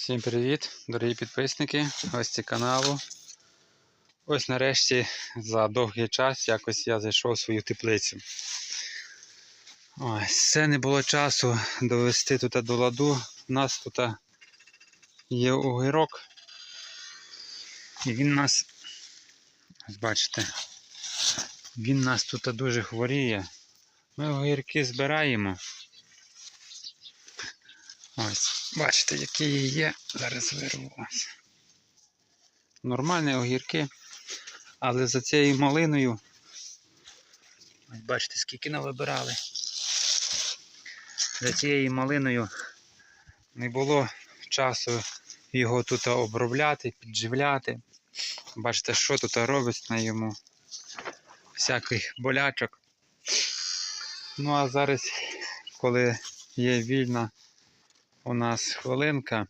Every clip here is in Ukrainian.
Всім привіт, дорогі підписники, гості каналу. Ось нарешті за довгий час якось я зайшов в свою теплицю. Ось, це не було часу довести тут до ладу. У нас тут є огірок. І він нас, бачите, він нас тут дуже хворіє. Ми огірки збираємо. Ось, бачите, які є. Зараз вирву ось. Нормальні огірки. Але за цією малиною. Ось бачите, скільки навибирали. За цією малиною не було часу його тут обробляти, підживляти. Бачите, що тут робить на йому. Всяких болячок. Ну а зараз, коли є вільна у нас хвилинка.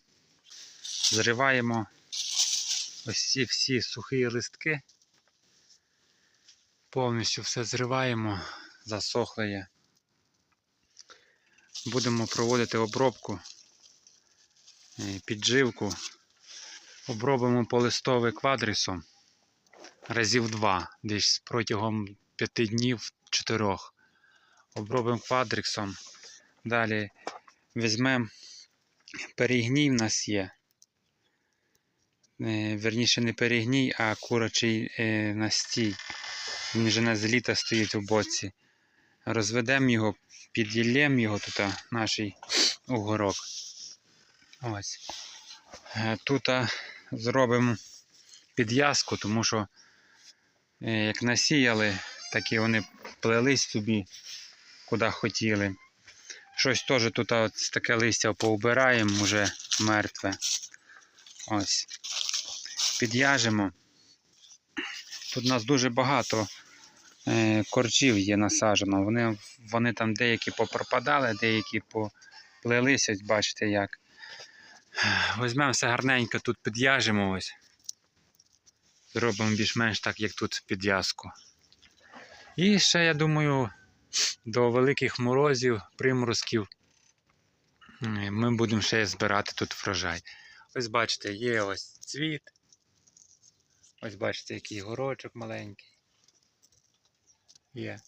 Зриваємо ось ці всі сухі листки. Повністю все зриваємо, засохле є. Будемо проводити обробку, е, підживку. Обробимо полистовий квадрисом разів два, десь протягом п'яти днів, чотирьох. Обробимо квадриксом. Далі візьмемо перегній в нас є. Е, Верніше не перегній, а курочий е, настій. Він вже на літа стоїть у боці. Розведемо його, піділлємо його тут, наш угорок. Ось. Е, Тут зробимо підв'язку, тому що як насіяли, так і вони плелись собі, куди хотіли. Щось теж тут таке листя поубираємо, вже мертве. Ось. Під'яжемо. Тут у нас дуже багато е, корчів є насаджено. Вони, вони там деякі попропадали, деякі поплелися, ось бачите як. Візьмемо все гарненько, тут під'яжемо ось. Зробимо більш-менш так, як тут підв'язку. І ще, я думаю, до великих морозів, приморозків е, ми будемо ще збирати тут врожай. Ось бачите, є ось цвіт. Ось бачите, який горочок маленький. Є.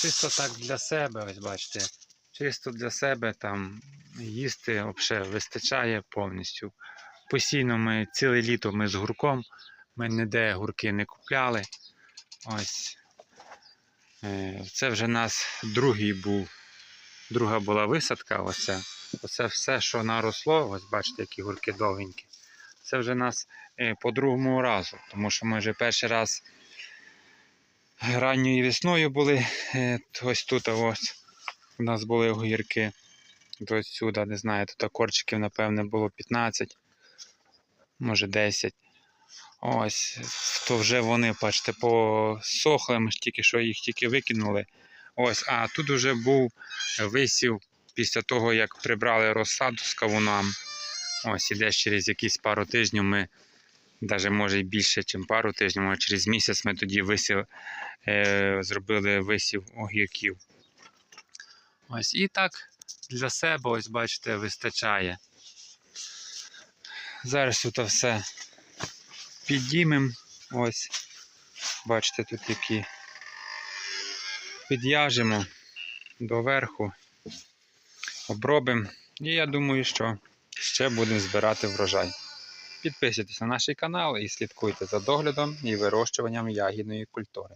Чисто так для себе, ось бачите. Чисто для себе там їсти взагалі вистачає повністю. Постійно ми ціле літо ми з гурком. Ми ніде гурки не купляли. Ось Це вже нас другий був, друга була висадка. Оце, оце все, що наросло, ось бачите, які гурки довгенькі. Це вже нас е, по другому разу, тому що ми вже перший раз ранньою весною були. е, Ось тут ось у нас були огірки. До сюди, не знаю, тут корчиків, напевне, було 15, може 10. Ось, то вже вони, бачите, посохли, ми ж тільки що їх тільки викинули. Ось, а тут вже був висів після того, як прибрали розсаду з кавунам. Ось, і десь через якісь пару тижнів ми, навіть може і більше, ніж пару тижнів, може через місяць ми тоді висів, е, зробили висів огірків. Ось, і так для себе, ось бачите, вистачає. Зараз тут все підіймемо. Ось. Бачите, тут які під'яжемо доверху, обробимо. І я думаю, що ще будемо збирати врожай. Підписуйтесь на наш канал і слідкуйте за доглядом і вирощуванням ягідної культури.